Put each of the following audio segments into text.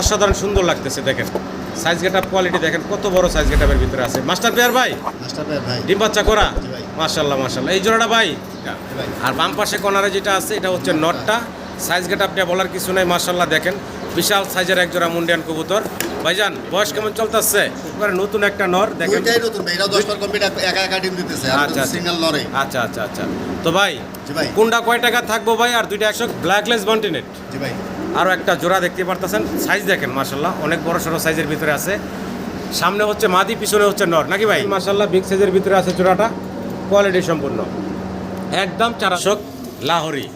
অসাধারণ সুন্দর লাগতেছে দেখেন। সাইজ গেটাপ কোয়ালিটি দেখেন কত বড় সাইজ গেটাপের ভিতরে আছে। মাস্টার পেয়ার ভাই? মাস্টার ভাই ভাই। ডিম বাচ্চা করা। মাশাল্লাহ মাশাল্লাহ এই জোড়াটা ভাই? আর বাম পাশে কর্নারে যেটা আছে এটা হচ্ছে নটটা। সাইজ গেট গেটাপটা বলার কিছু নাই মাশাল্লাহ দেখেন। বিশাল সাইজের এক জোড়া মুন্ডিয়ান কবুতর। ভাইজান বয়স কেমন চলতেছে? এবারে নতুন একটা নর দেখেন। দুইটাই নতুন ভাই এটা দশ বার কমপ্লিট একা একা ডিম দিতেছে আচ্ছা, আচ্ছা। সিঙ্গেল লরে আচ্ছা আচ্ছা আচ্ছা। তো ভাই জি ভাই। কোনটা কয় টাকা থাকব ভাই আর দুইটা একশো? ব্ল্যাকলেস বন্টিনেট জি ভাই। আরও একটা জোড়া দেখতে পারতেছেন। সাইজ দেখেন মাশাল্লাহ অনেক বড় সড়ো সাইজের ভিতরে আছে। সামনে হচ্ছে মাদি পিছনে হচ্ছে নর নাকি ভাই? মাশাল্লাহ বিগ সাইজের ভিতরে আছে জোড়াটা কোয়ালিটি সম্পূর্ণ। একদম চারশো লাহরি।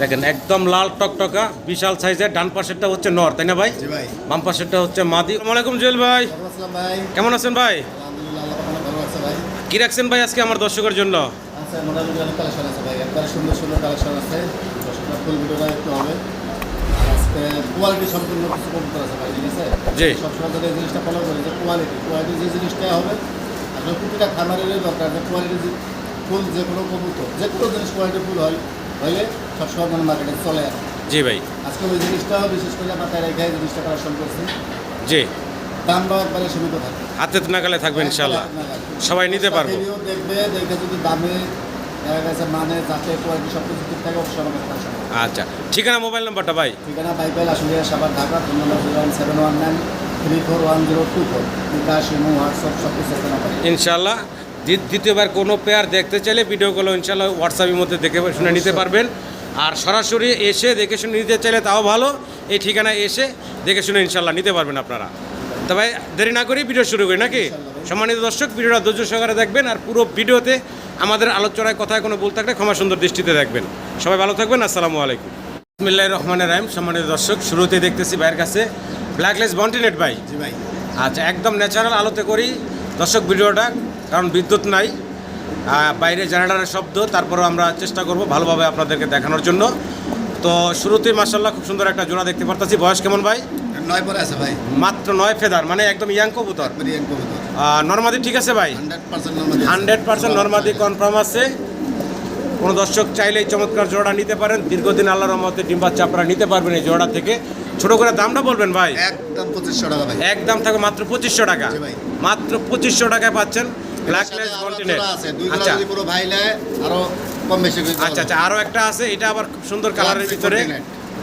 দেখেন একদম লাল টকটকা বিশাল সাইজের ডান পাশেরটা হচ্ছে নর তাই না ভাই? জি ভাই। বাম পাশেরটা হচ্ছে মাদি। আসসালামাইকুম জুয়েল ভাই। ভালো আসসালাম ভাই। কেমন আছেন ভাই? কি রাখছেন ভাই আজকে আমার দর্শকের জন্য? আচ্ছা মোটামুটি অনেক কালেকশন আছে ভাই। একবারে সুন্দর সুন্দর কালেকশন আছে। দর্শকরা ফুল ভিডিওটা একটু হবে। আর আজকে কোয়ালিটি সম্পূর্ণ কিছু কবুতর আছে ভাই ঠিক আছে? জি। সবসময় যদি এই জিনিসটা ফলো করি যে কোয়ালিটি কোয়ালিটি যে জিনিসটা হবে আসলে প্রতিটা খামারেরই দরকার যে কোয়ালিটি ফুল যে কোনো কবুতর যে কোনো জিনিস কোয়ালিটি ফুল হয় হইলে সবসময় মানে মার্কেটে চলে আসে। জি ভাই। আজকে ওই জিনিসটা বিশেষ করে মাথায় রেখে জিনিসটা কালেকশন করছি জি। দামটাও একবারে সীমিত থাকে হাতে নাগালে থাকবে ইনশাল্লাহ সবাই নিতে পারব। দেখবে দেখে যদি দামে দেখা গেছে মানে যাতে কোয়ালিটি সব কিছু ঠিক থাকে অবশ্যই আমাকে কালেকশন আচ্ছা ঠিকানা মোবাইল নাম্বারটা ভাই? ঠিকানা বাইপাইল আসলে Savar Dhaka phone number zero one seven one nine three four one zero two four. BKash imo WhatsApp সব কিছু ইনশাল্লাহ দ্বি- দ্বিতীয়বার কোনো পেয়ার দেখতে চাইলে ভিডিওগুলো ইনশাল্লাহ হোয়াটসঅ্যাপের মধ্যে দেখে শুনে নিতে পারবেন। আর সরাসরি এসে দেখে শুনে নিতে চাইলে তাও ভালো। এই ঠিকানায় এসে দেখে শুনে ইনশাল্লাহ নিতে পারবেন আপনারা। তবে দেরি না করেই ভিডিও শুরু করি নাকি? সম্মানিত দর্শক ভিডিওটা ধৈর্য সহকারে দেখবেন আর পুরো ভিডিওতে আমাদের আলোচনায় কথায় কোনো ভুল থাকলে ক্ষমা সুন্দর দৃষ্টিতে দেখবেন। সবাই ভালো থাকবেন আসসালামু আলাইকুম। বিসমিল্লাহ রহমানের রাহিম সম্মানিত দর্শক শুরুতে দেখতেছি ভাইয়ের কাছে ব্ল্যাকলেস বন্টিনেট ভাই। জি ভাই। আচ্ছা একদম ন্যাচারাল আলোতে করি। দর্শক ভিডিওটা কারণ বিদ্যুৎ নাই বাইরে জেনারেটারের শব্দ তারপরও আমরা চেষ্টা করব ভালোভাবে আপনাদেরকে দেখানোর জন্য। তো শুরুতেই মার্শাল্লাহ খুব সুন্দর একটা জোড়া দেখতে পারতাছি। বয়স কেমন ভাই? নয় পরে আছে ভাই। মাত্র নয় ফেদার মানে একদম ইয়াং কবুতর। নর্মাদি ঠিক আছে ভাই? হান্ড্রেড পার্সেন্ট নর্মাদি কনফার্ম আছে। কোনো দর্শক চাইলে চমৎকার জোড়া নিতে পারেন। দীর্ঘদিন আল্লাহর রহমতে ডিম বাচ্চা আপনারা নিতে পারবেন এই জোড়া থেকে। ছোট করে দামটা বলবেন ভাই? একদম পঁচিশশো টাকা ভাই। একদম থাকবে মাত্র পঁচিশশো টাকা। মাত্র পঁচিশশো টাকায় পাচ্ছেন ব্ল্যাকলেস কন্টিনেন্ট আচ্ছা। পুরো ভাই আরও কম বেশি আচ্ছা আচ্ছা। আরও একটা আছে। এটা আবার খুব সুন্দর কালারের ভিতরে।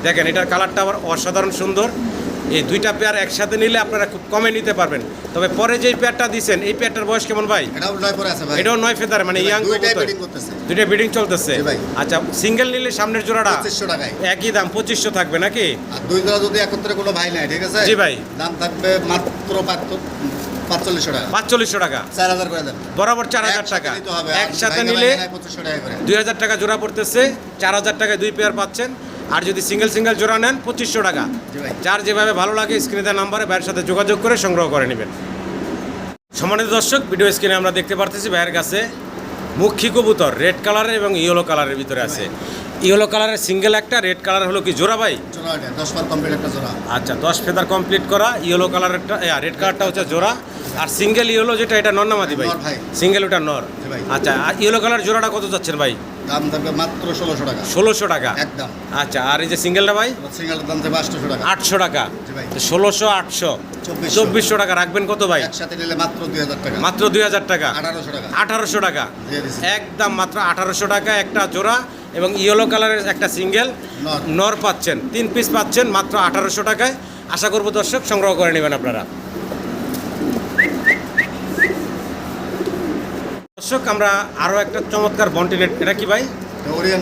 দেখেন এটার কালারটা আবার অসাধারণ সুন্দর। এই দুইটা পেয়ার একসাথে নিলে আপনারা খুব কমে নিতে পারবেন। তবে পরে যেই পেয়ারটা দিচ্ছেন এই পেয়ারটার বয়স কেমন ভাই? এটাও নয় ফেদার মানে ইয়াং দুইটা বিডিং চলতেছে। ভাই। আচ্ছা সিঙ্গেল নিলে সামনের জোড়াটা? একই দাম পঁচিশশো থাকবে নাকি? আর দুই জোড়া যদি একত্রে কোনো ভাই নেয় ঠিক আছে? জি ভাই। দাম থাকবে মাত্র পাঁচচল্লিশশো টাকা। বরাবর চার হাজার টাকা। একসাথে নিলে দুই হাজার টাকা জোড়া পড়তেছে। চার হাজার টাকায় দুই পেয়ার পাচ্ছেন। আর যদি সিঙ্গেল সিঙ্গেল জোড়া নেন পঁচিশশো টাকা। যার যেভাবে ভালো লাগে স্ক্রিনে দেওয়া নাম্বারে ভাইয়ের সাথে যোগাযোগ করে সংগ্রহ করে নেবেন। সম্মানিত দর্শক ভিডিও স্ক্রিনে আমরা দেখতে পারতেছি ভাইয়ের কাছে মুখী কবুতর রেড কালারের এবং ইয়েলো কালারের ভিতরে আছে। ইয়েলো কালারের সিঙ্গেল একটা রেড কালার হলো কি জোড়া ভাই? আচ্ছা দশ ফেদার কমপ্লিট করা ইয়েলো কালারেরটা রেড কালারটা হচ্ছে জোড়া। আর সিঙ্গেল ইয়েলো যেটা এটা নর নামাদি ভাই? সিঙ্গেল ওটা নর। আচ্ছা আর ইয়েলো কালার জোড়াটা কত যাচ্ছেন ভাই? দাম থাকবে মাত্র ষোলোশো টাকা। ষোলোশো টাকা? একদম। আচ্ছা আর এই যে সিঙ্গেলটা ভাই? সিঙ্গেলের দাম থাকবে আটশোশো টাকা। আটশো টাকা? ষোলোশো আটশো? চব্বিশশো। টাকা রাখবেন কত ভাই? একসাথে নিলে মাত্র দুই হাজার টাকা। মাত্র দুই হাজার টাকা? আঠারোশো টাকা। আঠারোশো টাকা? একদম মাত্র আঠারোশো টাকা একটা জোড়া এবং ইয়েলো কালারের একটা সিঙ্গেল। নর পাচ্ছেন তিন পিস পাচ্ছেন মাত্র আঠারোশো টাকায়। আশা করব দর্শক সংগ্রহ করে নেবেন আপনারা। দর্শক আমরা আরও একটা চমৎকার বন্টিনেট এটা কি ভাই?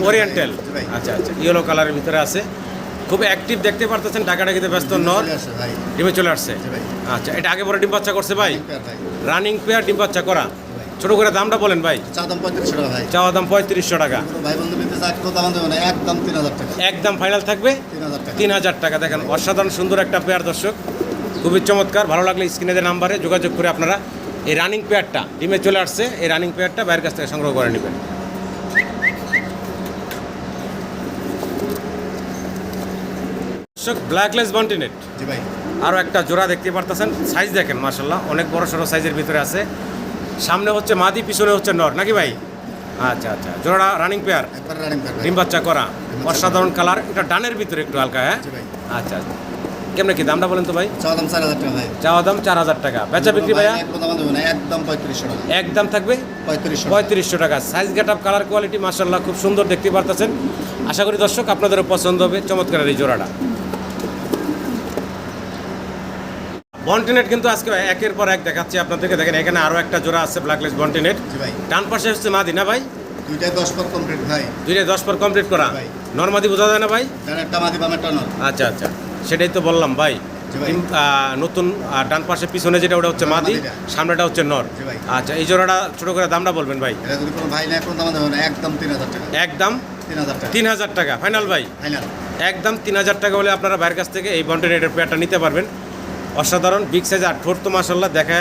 ওরিয়েন্টাল আচ্ছা আচ্ছা ইয়েলো কালারের ভিতরে আছে। খুব অ্যাক্টিভ দেখতে পারতেছেন ডাকাডাকিতে ব্যস্ত নর। ভাই। ডিমে চলে আসছে। আচ্ছা এটা আগে পরে ডিম বাচ্চা করছে ভাই? রানিং পেয়ার ডিম বাচ্চা করা। ছোট করে দামটা বলেন ভাই। চা দাম পঁয়ত্রিশশো টাকা চাওয়া দাম পঁয়ত্রিশশো টাকা। একদম ফাইনাল থাকবে? তিন হাজার টাকা। দেখেন অসাধারণ সুন্দর একটা পেয়ার দর্শক। খুবই চমৎকার। ভালো লাগলে স্ক্রিনে নাম্বারে যোগাযোগ করে আপনারা এই রানিং পেয়ারটা ডিমে চলে আসছে এই রানিং পেয়ারটা বাইরের কাছ থেকে সংগ্রহ করে নেবেন। ব্ল্যাকলেস বন্টিনেট জি ভাই। আরও একটা জোড়া দেখতে পারতেছেন। সাইজ দেখেন মার্শাল্লাহ অনেক বড় সড়ো সাইজের ভিতরে আছে। সামনে হচ্ছে মাদি পিছনে হচ্ছে নর নাকি ভাই? আচ্ছা আচ্ছা জোড়া রানিং পেয়ার ডিম বাচ্চা করা। অসাধারণ কালার এটা ডানের ভিতরে একটু হালকা হ্যাঁ? ভাই। আচ্ছা। কেমনে কি দামটা বলেন তো ভাই? চাওয়া দাম চার হাজার টাকা ভাই। চাওয়া দাম চার হাজার টাকা। বেচা বিক্রি ভাইয়া? একদম পঁয়ত্রিশশো টাকা। একদম থাকবে? পঁয়ত্রিশশো পঁয়ত্রিশশো টাকা। Size get up colour quality মার্শাল্লাহ খুব সুন্দর দেখতে পারতেছেন। আশা করি দর্শক আপনাদেরও পছন্দ হবে চমৎকার এই জোড়াটা। বন্টিনেট কিন্তু আজকে একের পর এক দেখাচ্ছি আপনাদেরকে। দেখেন এখানে আরও একটা জোড়া আছে ব্ল্যাকলেস বন্টিনেট ডান পাশে হচ্ছে মাদি না ভাই? দুইটাই দশ পর কমপ্লিট ভাই। দুইটা দশ পর কমপ্লিট করা। নর্মাদি বোঝা যায় না ভাই? একটা মাদি বামেরটা আচ্ছা আচ্ছা। সেটাই তো বললাম ভাই। নতুন ডান পাশে পিছনে যেটা ওটা হচ্ছে মাদি সামনেটা হচ্ছে নর। আচ্ছা এই জোড়াটা ছোট করে দামটা বলবেন ভাই। একদম তিন হাজার টাকা। একদম তিন হাজার টাকা। ফাইনাল ভাই। একদম তিন হাজার টাকা হলে আপনারা ভাইয়ের কাছ থেকে এই বন্টেনেটের পেয়ারটা নিতে পারবেন। অসাধারণ বিগ সাইজ আর ঠোঁট তো মাসাল্লাহ দেখা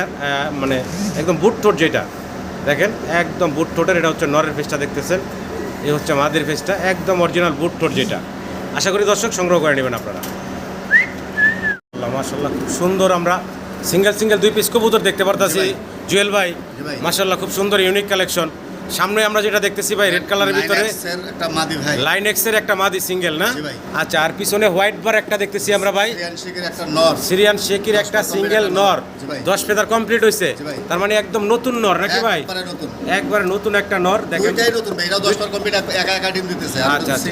মানে একদম বুট ঠোঁট যেটা। দেখেন একদম বুট ঠোঁটের এটা হচ্ছে নরের ফেসটা দেখতেছেন। এই হচ্ছে মাদের ফেসটা একদম অরিজিনাল বুট ঠোঁট যেটা। আশা করি দর্শক সংগ্রহ করে নেবেন আপনারা। মাসাল্লাহ খুব সুন্দর আমরা সিঙ্গেল সিঙ্গেল দুই পিস কবুতর দেখতে পারতাছি। জুয়েল ভাই। মাসাল্লাহ খুব সুন্দর ইউনিক কালেকশন সামনে আমরা যেটা দেখতেছি ভাই রেড কালারের ভিতরে। লাইন এক্সের একটা মাদি সিঙ্গেল না? আচ্ছা আর পিছনে হোয়াইট বার একটা দেখতেছি আমরা ভাই। সিরিয়ান শেকির একটা সিঙ্গেল নর। দশ ফেদার কমপ্লিট হয়েছে তার মানে একদম নতুন নর নাকি ভাই? একবারে নতুন। একটা নর দেখেন। আচ্ছা, আচ্ছা।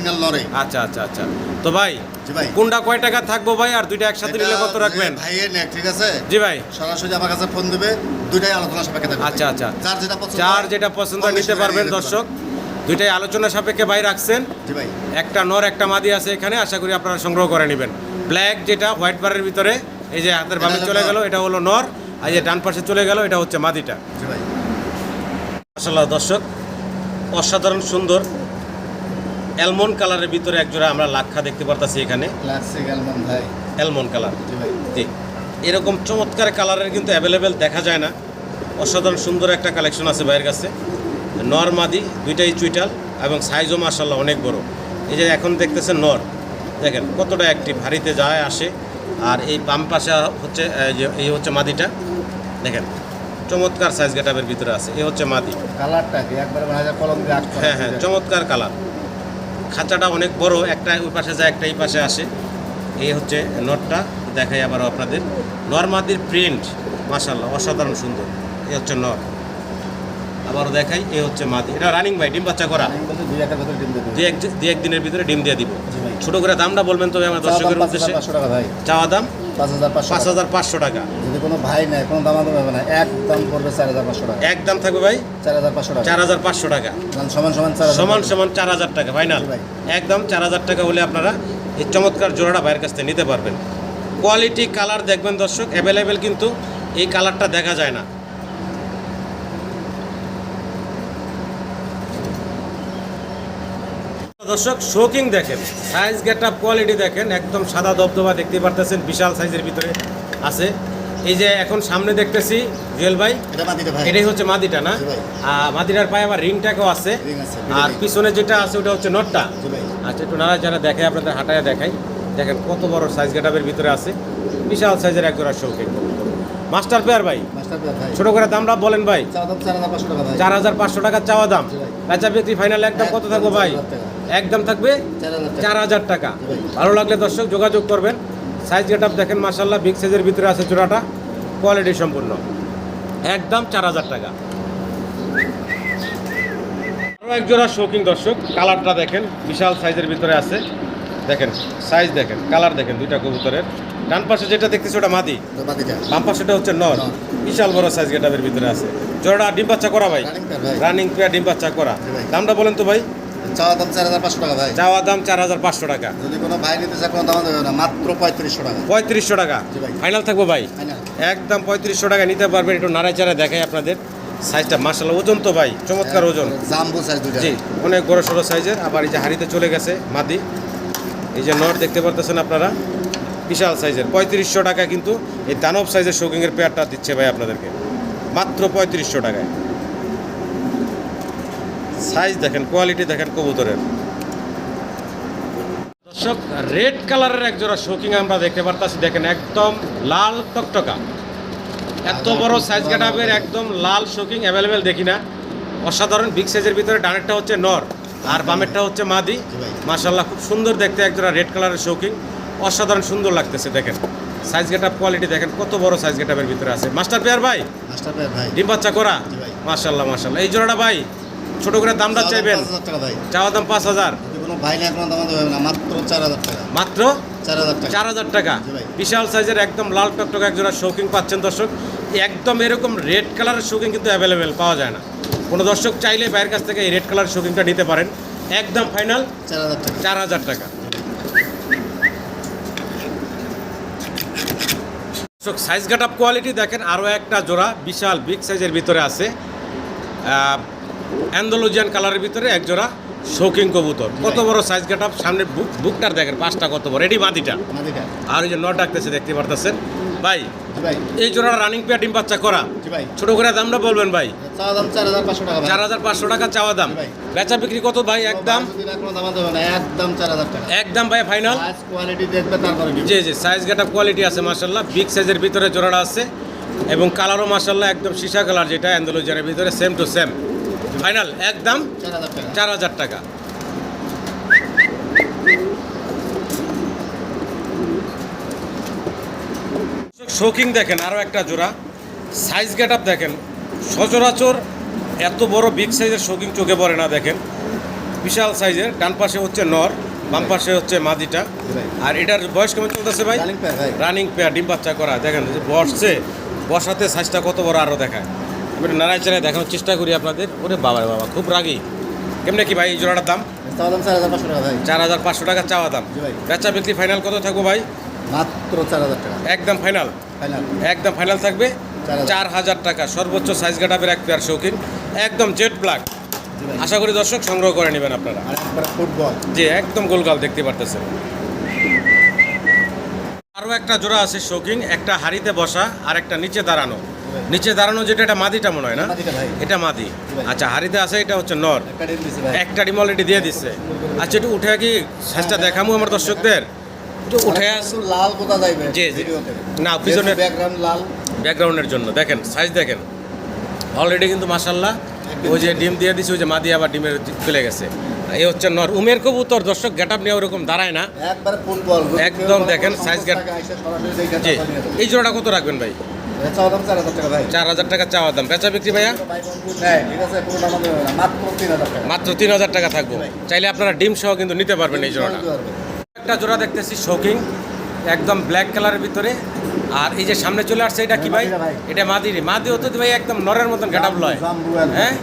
আচ্ছা আচ্ছা আচ্ছা। তো ভাই ভাই। কোনটা কয় টাকা থাকব ভাই? আর দুইটা একসাথে নিলে কত রাখবেন? ভাইয়ের নেক ঠিক আছে। জি ভাই। সরাসরি আমার কাছে ফোন দিবে দুইটাই আলোচনা সাপেক্ষে থাকবে। আচ্ছা, আচ্ছা। যার যেটা পছন্দ হয়, যেটা পছন্দ নিতে পারবেন দর্শক। দুইটাই আলোচনা সাপেক্ষে ভাই রাখছেন। জি ভাই। একটা নর একটা মাদি আছে এখানে আশা করি আপনারা সংগ্রহ করে নেবেন। ব্ল্যাক যেটা হোয়াইট বারের ভিতরে এই যে হাতের বামে চলে গেল এটা হলো নর। আর যে ডান পাশে চলে গেল এটা হচ্ছে মাদিটা। জি ভাই। মাসাল্লাহ দর্শক অসাধারণ সুন্দর অ্যালমন্ড কালারের ভিতরে একজোড়া আমরা লাক্ষা দেখতে পারতাছি এখানে। ক্লাসিক অ্যালবাম ভাই। Almond colour. জি ভাই। জি। এরকম চমৎকার কালারের কিন্তু অ্যাভেলেবেল দেখা যায় না। অসাধারণ সুন্দর একটা কালেকশন আছে ভাইয়ের কাছে। নর মাদি দুইটাই চুইটাল এবং সাইজও মাসাল্লাহ অনেক বড়। এই যে এখন দেখতেছেন নর। দেখেন কতটা অ্যাক্টিভ হারিতে যায় আসে। আর এই বাম পাশে হচ্ছে এই হচ্ছে মাদিটা। দেখেন চমৎকার সাইজ গেটাবের ভিতরে আছে। এই হচ্ছে মাদি। কালারটা কি? একবারে হ্যাঁ হ্যাঁ চমৎকার কালার। খাঁচাটা অনেক বড় একটা ওই পাশে যায় একটা এই পাশে আসে। এই হচ্ছে নটটা দেখাই আবার আপনাদের। নর্মাদির প্রিন্ট মাসাল্লাহ অসাধারণ সুন্দর। এই হচ্ছে নর। আবারও দেখাই এই হচ্ছে মাদি। এটা রানিং ভাই ডিম বাচ্চা করা। দুই একদিনের ভিতরে ডিম দিয়ে দিব। ছোট করে দামটা বলবেন তবে আমার দর্শকের উদ্দেশ্যে। চাওয়া দাম? পাঁচ হাজার পাঁচশো পাঁচ টাকা। যদি কোনো ভাই নেয় কোনো দাম দাম হবে না একদম পড়বে চার হাজার পাঁচশো টাকা। একদম থাকবে ভাই? চার হাজার পাঁচশো টাকা। চার হাজার পাঁচশো টাকা। মানে সমান সমান সমান সমান চার হাজার টাকা ফাইনাল ভাই। একদম চার হাজার টাকা হলে আপনারা এই চমৎকার জোড়াটা ভাইয়ের কাছ থেকে নিতে পারবেন। কোয়ালিটি কালার দেখবেন দর্শক অ্যাভেলেবেল কিন্তু এই কালারটা দেখা যায় না। দর্শক শোকিং দেখেন। সাইজ গেট আপ কোয়ালিটি দেখেন একদম সাদা দবদবা দেখতে পারতেছেন বিশাল সাইজের ভিতরে আছে। এই যে এখন সামনে দেখতেছি জুয়েল ভাই এটাই হচ্ছে মাদিটা না? আর মাদিটার পায়ে আবার রিংটাকেও আছে। আর পিছনে যেটা আছে ওটা হচ্ছে নটটা। আচ্ছা একটু নাড়া যারা দেখে আপনাদের হাঁটায় দেখাই। দেখেন কত বড় সাইজ গেটাবের ভিতরে আছে। বিশাল সাইজের এক জোড়া শৌখিন মাস্টার পেয়ার ভাই। ছোট করে দামটা বলেন ভাই। দাম চার হাজার পাঁচশো টাকা ভাই। চার হাজার পাঁচশো টাকা চাওয়া দাম। বেচা বিক্রি ফাইনাল একদম কত থাকব ভাই। একদম থাকবে চার হাজার টাকা। ভালো লাগলে দর্শক যোগাযোগ করবেন। সাইজ গেট আপ দেখেন মাসাল্লাহ বিগ সাইজের ভিতরে আছে চূড়াটা। কোয়ালিটি সম্পূর্ণ। একদম চার হাজার টাকা। আরও এক জোড়া শৌকিং দর্শক কালারটা দেখেন বিশাল সাইজের ভিতরে আছে। দেখেন সাইজ দেখেন কালার দেখেন দুইটা কবুতরের। ডান পাশে যেটা দেখতেছি ওটা মাদি। বাম পাশেটা হচ্ছে নর। বিশাল বড় সাইজ গেটাবের ভিতরে আছে। জোড়াটা ডিম বাচ্চা করা ভাই? রানিং পেয়ার ডিম বাচ্চা করা। দামটা বলেন তো ভাই? চাওয়া দাম চার হাজার পাঁচশো টাকা ভাই। চাওয়া দাম চার হাজার পাঁচশো টাকা। যদি কোনো ভাই নিতে চায় কোনো দাম দেবে না মাত্র পঁয়ত্রিশশো টাকা। পঁয়ত্রিশশো টাকা। ফাইনাল থাকব ভাই? একদম পঁয়ত্রিশশো টাকা নিতে পারবেন একটু নাড়াচাড়া দেখাই আপনাদের। সাইজটা মাসাল্লাহ ওজন তো ভাই চমৎকার ওজন। জাম্বো সাইজ জি অনেক বড় সড়ো সাইজের আবার এই যে হাড়িতে চলে গেছে মাদি। এই যে নট দেখতে পারতেছেন আপনারা বিশাল সাইজের পঁয়ত্রিশশো টাকা কিন্তু এই দানব সাইজের শৌকিংয়ের পেয়ারটা দিচ্ছে ভাই আপনাদেরকে। মাত্র পঁয়ত্রিশশো টাকায়। সাইজ দেখেন কোয়ালিটি দেখেন কবুতরের। দর্শক রেড কালারের এক জোড়া শৌকিং আমরা দেখতে পারতাছি দেখেন একদম লাল টকটকা। এত বড় সাইজ কাটাবের একদম লাল শৌকিং অ্যাভেলেবেল দেখি না। অসাধারণ বিগ সাইজের ভিতরে ডানেরটা হচ্ছে নর আর বামেরটা হচ্ছে মাদি। মাশাল্লাহ খুব সুন্দর দেখতে একজোড়া রেড কালারের শৌকিং অসাধারণ সুন্দর লাগতেছে দেখেন। সাইজ গেটআপ কোয়ালিটি দেখেন কত বড় সাইজ গেটআপের ভিতরে আছে। মাস্টার পেয়ার ভাই? মাস্টার পেয়ার ভাই। ডিম বাচ্চা করা। মাশাল্লাহ মাশাল্লাহ এই জোড়াটা ভাই ছোট করে দামটা চাইবেন? চাওয়া দাম পাঁচ হাজার? মাত্র চার হাজার টাকা। বিশাল সাইজের একদম লাল টকটক এক জোড়া শৌকিং পাচ্ছেন দর্শক। একদম এরকম রেড কালারের শৌকিং কিন্তু অ্যাভেলেবেল পাওয়া যায় না। কোনো দর্শক চাইলে বাইরের কাছ থেকে এই রেড কালারের শৌকিংটা নিতে পারেন। একদম ফাইনাল চার হাজার টাকা। দর্শক সাইজ কাট আপ কোয়ালিটি দেখেন আরও একটা জোড়া বিশাল বিগ সাইজের ভিতরে আছে। অ্যান্ডোলজিয়ান কালারের ভিতরে এক জোড়া শৌকিং কবুতর। কত বড় সাইজ কাট আপ সামনে বুক বুকটার দেখেন পাঁচটা কত বড়? এটি মাদিকা আর ওই যে নট ডাকতেছে দেখতে পারতেছেন? ভাই এই জোড়াটা রানিং পেয়ার ডিম বাচ্চা করা। ছোট করে দামটা বলবেন ভাই? চার হাজার পাঁচশো টাকা চাওয়া দাম। বেচা বিক্রি কত ভাই একদম? একদম ভাই ফাইনাল। জি জি সাইজ গেটা কোয়ালিটি আছে মার্শাল্লাহ বিগ সাইজের ভিতরে জোড়াটা আছে। এবং কালারও মার্শাল্লাহ একদম সীসা কালার যেটা অ্যান্ডোলজিয়ানের ভিতরে সেম টু সেম ফাইনাল একদম চার হাজার টাকা। শৌকিং দেখেন আরও একটা জোড়া। সাইজ গেট আপ দেখেন সচরাচর এত বড় বিগ সাইজের শৌকিং চোখে পড়ে না দেখেন। বিশাল সাইজের ডান পাশে হচ্ছে নর বাম পাশে হচ্ছে মাদিটা। আর এটার বয়স কেমন চলতেছে ভাই? রানিং পেয়ার ডিম বাচ্চা করা। দেখেন যে বসছে বসাতে সাইজটা কত বড় আরও দেখায়। একটু নাড়াই চাড়াই দেখানোর চেষ্টা করি আপনাদের। ওরে বাবা বাবা খুব রাগি। কেমনে কি ভাই এই জোড়াটার দাম? চার হাজার পাঁচশো টাকা চাওয়া দাম। জি বেচা বিক্রি ফাইনাল কত থাকব ভাই? মাত্র চার হাজার টাকা। একদম ফাইনাল একদম ফাইনাল থাকবে? চার হাজার। টাকা সর্বোচ্চ সাইজ গাটাপের এক পেয়ার শৌখিন একদম জেট ব্ল্যাক আশা করি দর্শক সংগ্রহ করে নেবেন আপনারা। ফুটবল যে একদম গোলগাল দেখতে পারতেছেন। আরও একটা জোড়া আছে শৌখিন একটা হাড়িতে বসা আর একটা নিচে দাঁড়ানো। নিচে দাঁড়ানো যেটা এটা মাদিটা মনে হয় না? এটা মাদি। আচ্ছা হাড়িতে আছে এটা হচ্ছে নর। একটা ডিম অলরেডি দিয়ে দিচ্ছে আচ্ছা একটু উঠে কি সাইজটা দেখামু আমার দর্শকদের? উঠে আস লাল কোথা যাইবে জি, জি। না, পিছনে- ব্যাকগ্রাউন্ড লাল। ব্যাকগ্রাউন্ডের জন্য। দেখেন সাইজ দেখেন। অলরেডি কিন্তু মাসাল্লাহ ওই যে ডিম দিয়ে দিছে ওই যে মাদি আবার ডিমের চলে গেছে। এই হচ্ছে নর। উমের কবুতর দর্শক গেট আপ নিয়ে ওরকম দাঁড়ায় না। একদম দেখেন size gap- জি। এই জোড়াটা কত রাখবেন ভাই? চার হাজার টাকা চাওয়া দাম। বেচা বিক্রি ভাইয়া? না মাত্র তিন হাজার টাকা। থাকব। চাইলে আপনারা ডিম সহ কিন্তু নিতে পারবেন এই জোড়াটা। একটা জোড়া দেখতেছি শোকিং একদম ব্ল্যাক কালারের ভিতরে। আর এই যে সামনে চলে আসছে এটা কি ভাই? এটা মাদিরি। মাদি হতো তো ভাই একদম নরের মতন গেটাপ লয় হ্যাঁ।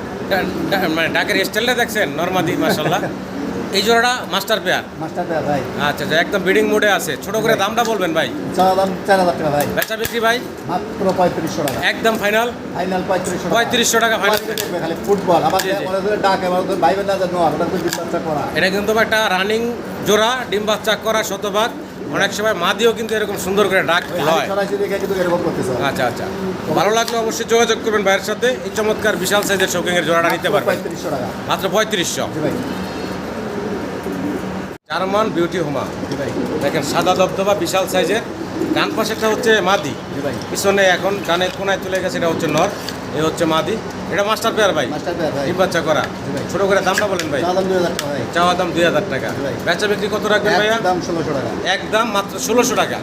মানে ডাকের স্টাইলটা দেখছেন? নরমাদি মাসাল্লাহ এই জোড়াটা মাস্টার পেয়ার? মাস্টার দেয়া ভাই। আচ্ছা আচ্ছা একদম বিডিং মোডে আছে। ছোট করে দামটা বলবেন ভাই। দাম চার হাজার টাকা ভাই। বেচা বিক্রি ভাই? মাত্র পঁয়ত্রিশশো টাকা। একদম ফাইনাল ফাইনাল পঁয়ত্রিশশো টাকা। পঁয়ত্রিশশো টাকা ফাইনাল খালি ফুটবল। আবার ডাকে ওদের ভাই না করা। এটা কিন্তু একটা রানিং জোড়া ডিম বাচ্চা করা শতভাগ। অনেক সময় মাদিও কিন্তু এরকম সুন্দর করে ডাক করতেছে। আচ্ছা আচ্ছা। ভালো লাগলে অবশ্যই যোগাযোগ করবেন ভাইয়ের সাথে। এই চমৎকার বিশাল সাইজের শৌকিংয়ের জোড়াটা নিতে পারবেন। মাত্র পঁয়ত্রিশশো। জার্মান বিউটি হোমা দেখেন সাদা দবদবা বিশাল সাইজের। ডান পাশেরটা হচ্ছে মাদি পিছনে এখন ডানের কোনায় তুলে গেছে এটা হচ্ছে নর এ হচ্ছে মাদি। এটা মাস্টার পেয়ার ভাই ডিম বাচ্চা করা। ছোট করে দামটা বলেন ভাই। চাওয়া দাম দুই হাজার টাকা। বেচা বিক্রি কত রাখবেন ভাইয়া? একদম ষোলোশো টাকা। একদম মাত্র ষোলোশো টাকা।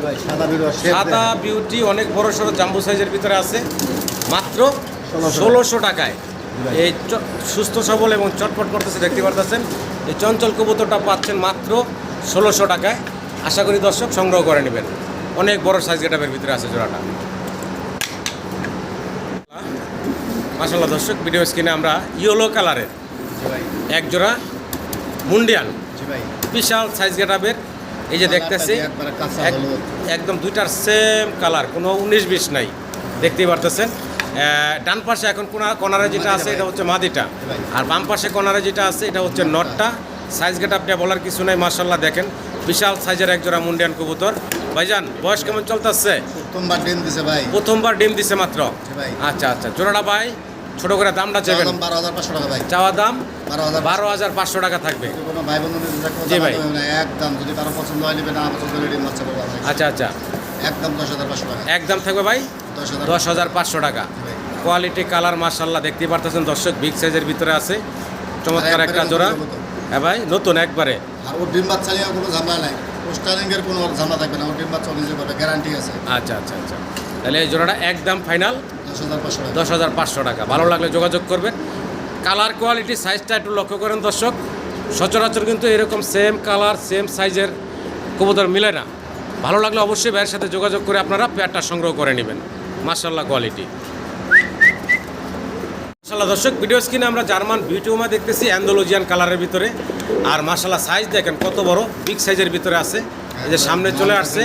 সাদা বিউটি অনেক বড় সড়ো জাম্বু সাইজের ভিতরে আছে। মাত্র ষোলোশো টাকায়। এই সুস্থ সবল এবং চটপট করতেছে দেখতে পারতেছেন? এই চঞ্চল কবুতরটা পাচ্ছেন মাত্র ষোলোশো টাকায়। আশা করি দর্শক সংগ্রহ করে নেবেন। অনেক বড় সাইজ গেটাপের ভিতরে আছে জোড়াটা। মাসাল্লাহ দর্শক ভিডিও স্ক্রিনে আমরা ইয়েলো কালারের এক জোড়া মুন্ডিয়ান বিশাল সাইজ গেটাপের এই যে দেখতেছি এক- একদম দুইটার সেম কালার কোনো উনিশ বিশ নাই। দেখতেই পারতেছেন। ডান পাশে এখন কোনা কর্নারে যেটা আছে এটা হচ্ছে মাদিটা। আর বাম পাশে কর্নারে যেটা আছে এটা হচ্ছে নটটা। সাইজ গেট আপনি বলার কিছু নাই মার্শাল্লাহ দেখেন। বিশাল সাইজের এক জোড়া মুন্ডিয়ান কবুতর। ভাইজান বয়স কেমন চলতেছে? প্রথমবার ডিম দিছে ভাই। প্রথমবার ডিম দিছে মাত্র? আচ্ছা আচ্ছা জোড়াটা ভাই ছোট করে দামটা দাম বারো হাজার পাঁচশো টাকা ভাই। চাওয়া দাম বারো হাজার পাঁচশো। টাকা থাকবে। ভাই জি ভাই। একদম যদি কারও পছন্দ হয় নেবে না পছন্দ হলে ডিম। আচ্ছা আচ্ছা। একদম দশ হাজার পাঁচশো টাকা। একদম থাকবে ভাই? দশ হাজার পাঁচশো টাকা। কোয়ালিটি কালার মার্শাল্লাহ দেখতে পারতেছেন দর্শক বিগ সাইজের ভিতরে আছে। চমৎকার একটা জোড়া। হ্যাঁ ভাই নতুন একবারে। আর ওর ডিম বাচ্চা নিয়ে কোনো ঝামেলা নাই। কোনো ঝামেলা থাকবে না আমার ডিম বাচ্চা নিজে গ্যারান্টি আছে। আচ্ছা আচ্ছা আচ্ছা। তাহলে এই জোড়াটা একদম ফাইনাল দশ হাজার পাঁচশো টাকা। দশ হাজার পাঁচশো টাকা। ভালো লাগলে যোগাযোগ করবেন। কালার কোয়ালিটি সাইজটা একটু লক্ষ্য করেন দর্শক। সচরাচর কিন্তু এরকম সেম কালার সেম সাইজের কবুতর মিলে না। ভালো লাগলে অবশ্যই ভাইয়ের সাথে যোগাযোগ করে আপনারা পেয়ারটা সংগ্রহ করে নেবেন। মার্শাল্লাহ কোয়ালিটি মার্শাল্লাহ দর্শক ভিডিও স্ক্রিনে আমরা জার্মান বিউটিউমা দেখতেছি অ্যান্ডোলজিয়ান কালারের ভিতরে। আর মার্শাল্লাহ সাইজ দেখেন কত বড় বিগ সাইজের ভিতরে আছে। এই যে সামনে চলে আসছে।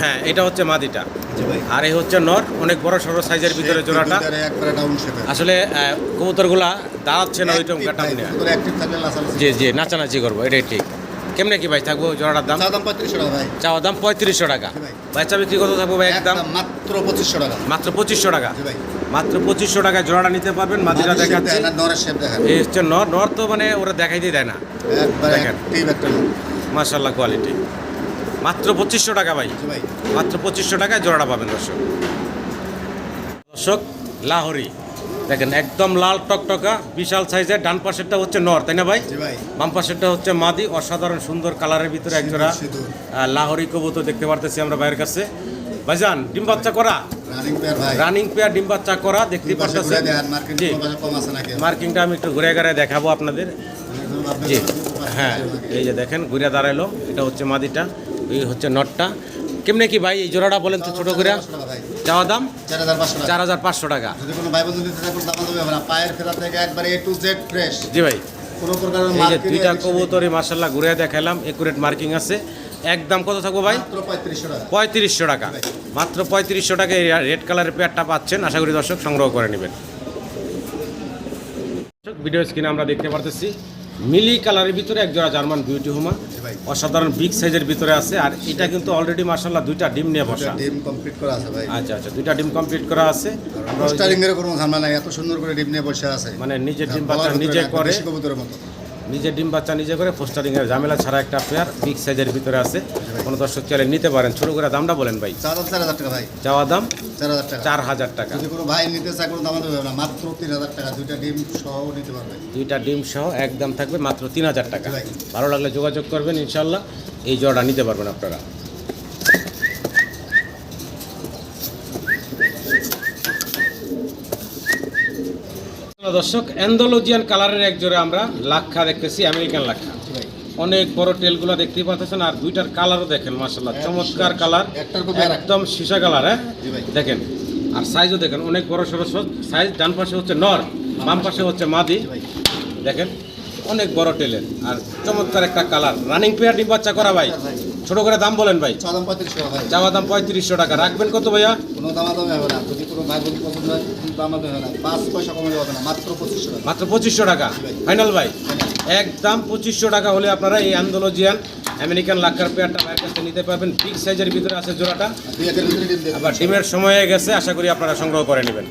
হ্যাঁ। এটা হচ্ছে মাদিটা। আর এই হচ্ছে নর অনেক বড় সড়ো সাইজের ভিতরে জোড়াটা। আসলে কবুতরগুলা দাঁড়াচ্ছে না ওইরকম কাটা নিয়ে অ্যাক্টিভ থাকলে জি জি নাচানাচি করব এটাই ঠিক। কেমনে কি ভাই থাকব জোড়াটার দাম? চা দাম পঁয়ত্রিশশো টাকা ভাই। চাওয়া দাম পঁয়ত্রিশশো টাকা। ভাই। বাচ্চা বিক্রি কত থাকব ভাই একদম? একদম মাত্র পঁচিশশো টাকা। মাত্র পঁচিশশো টাকা। ভাই। মাত্র পঁচিশশো টাকায় জোড়াটা নিতে পারবেন মাদিরা দেখেন। এই হচ্ছে নর নর তো মানে ওরা দেখাই দিয়ে না। দেখেন। কোয়ালিটি মাত্র পঁচিশশো টাকা ভাই। ভাই। মাত্র পঁচিশশো টাকায় জোড়াটা পাবেন দর্শক। দর্শক লাহোরি। দেখেন একদম লাল টকটকা বিশাল সাইজের ডান পাশেরটা হচ্ছে নর তাই না ভাই? বাম পাশেরটা হচ্ছে মাদি অসাধারণ সুন্দর কালারের ভিতরে একজোড়া লাহোরি কবুতর দেখতে পারতেছি আমরা বাইরের কাছে। ভাইজান ডিম বাচ্চা করা? রানিং পেয়ার ভাই। রানিং ডিম বাচ্চা করা দেখতে ঘুরে মার্কেট জি। মার্কিংটা আমি একটু ঘুরে ঘুরে দেখাবো আপনাদের। জি। হ্যাঁ এই যে দেখেন ঘুরে দাঁড়াল। এটা হচ্ছে মাদিটা এই হচ্ছে নটটা। কেমনে কি ভাই এই জোড়াটা বলেন তো ছোট করে? ভাই চাওয়া দাম? চার হাজার পাঁচশো টাকা। চার হাজার পাঁচশো টাকা। যদি কোনো ভাই বন্ধু নিতে চায় দাম হবে না পায়ের ফেরা থেকে একবারে এ টু জেড ফ্রেশ জি ভাই। কোনো মার্কেটে দুইটা কবুতরই মার্শাল্লাহ ঘুরে দেখালাম একুরেট মার্কিং আছে। একদম কত থাকব ভাই? পঁয়ত্রিশশো টাকা। মাত্র পঁয়ত্রিশশো টাকা এই রেড কালারের পেয়ারটা পাচ্ছেন। আশা করি দর্শক সংগ্রহ করে নেবেন। ভিডিও স্ক্রিনে আমরা দেখতে পারতেছি। মিলি কালারের ভিতরে একজোড়া জার্মান বিউটি হোমা অসাধারণ বিগ সাইজের ভিতরে আছে। আর এটা কিন্তু অলরেডি মার্শাল্লাহ দুইটা ডিম নিয়ে বসা। ডিম কমপ্লিট করা আছে ভাই। আচ্ছা আচ্ছা দুইটা ডিম কমপ্লিট করা আছে। ওই এর কোনো ঝামেলা নাই। এত সুন্দর করে ডিম নিয়ে বসে আছে। মানে নিজের ডিম বাচ্চা নিজে করে। কবুতরের মতো। নিজে ডিম বাচ্চা নিজে করে পোস্টারিং এর ঝামেলা ছাড়া একটা পেয়ার বিগ সাইজের ভিতরে আছে। কোনো দর্শক চাইলে নিতে পারেন। ছোট করে দামটা বলেন ভাই। চার হাজার টাকা ভাই। চাওয়া দাম চার হাজার টাকা। চার হাজার টাকা। যদি কোনো ভাই নিতে চায় কোনো দাম দেবে না। মাত্র তিন হাজার টাকা। দুইটা ডিম সহ নিতে পারবে। দুইটা ডিম সহ একদম থাকবে মাত্র তিন হাজার টাকা। ভালো লাগলে যোগাযোগ করবেন ইনশাল্লাহ এই জোড়া নিতে পারবেন আপনারা। দর্শক অ্যান্ডোলজিয়ান কালারের এক জোড়া আমরা লাক্ষা দেখতেছি আমেরিকান লাক্ষা। অনেক বড় টেলগুলো দেখতে পাচ্ছেন আর দুইটার কালারও দেখেন মাসাল্লাহ চমৎকার কালার একদম সীসা কালার হ্যাঁ? দেখেন আর সাইজও দেখেন অনেক বড় সড়ো সাইজ ডান পাশে হচ্ছে নর বাম পাশে হচ্ছে মাদি। দেখেন অনেক বড় টেলের আর চমৎকার একটা কালার। রানিং পেয়ার ডিম বাচ্চা করা ভাই। ভাই। ছোট করে দাম বলেন ভাই। চাওয়া দাম পঁয়ত্রিশশো টাকা। রাখবেন কত ভাইয়া? কোনো দাম দামে হবে না। যদি কোনো ভাই বন্ধু পছন্দ হয় কোনো দামে হবে না। পাঁচ পয়সা কমে হবে না মাত্র পঁচিশশো টাকা। মাত্র পঁচিশশো টাকা। ভাই। ফাইনাল ভাই। একদম পঁচিশশো টাকা হলে আপনারা এই আন্দোলজিয়ান আমেরিকান লাক্কার পেয়ারটা ভাইয়ের কাছে নিতে পারবেন। বিগ সাইজের ভিতরে আছে জোড়াটা। আবার ডিমের সময় হয়ে গেছে। আশা করি আপনারা সংগ্রহ করে নেবেন।